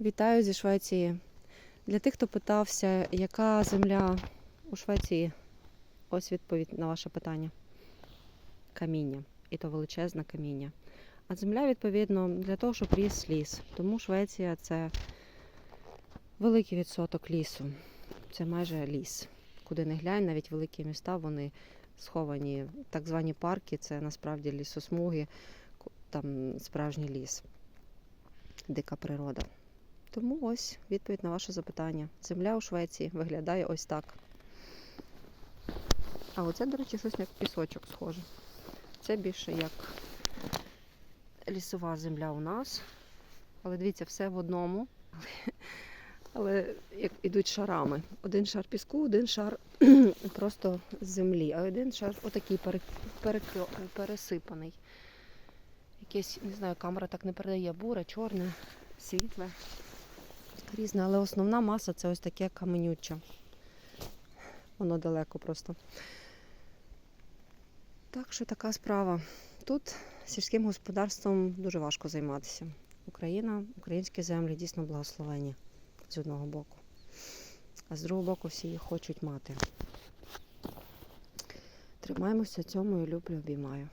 Вітаю зі Швеції. Для тих, хто питався, яка земля у Швеції, ось відповідь на ваше питання. Каміння. І то величезне каміння. А земля, відповідно, для того, щоб ріс ліс. Тому Швеція це великий відсоток лісу. Це майже ліс. Куди не глянь, навіть великі міста, вони сховані. Так звані парки, це насправді лісосмуги, там справжній ліс, дика природа. Тому ось відповідь на ваше запитання. Земля у Швеції виглядає ось так. А оце, до речі, щось як пісочок схоже. Це більше як лісова земля у нас. Але дивіться, все в одному. Але як ідуть шарами. Один шар піску, один шар просто землі, а один шар отакий пере, пересипаний. Якесь, не знаю, камера так не передає, буре, чорне, світле різне, але основна маса це ось таке каменюче. Воно далеко просто. Так що така справа. Тут сільським господарством дуже важко займатися. Україна, українські землі дійсно благословені з одного боку. А з другого боку всі їх хочуть мати. Тримаємося цьому і люблю, обіймаю.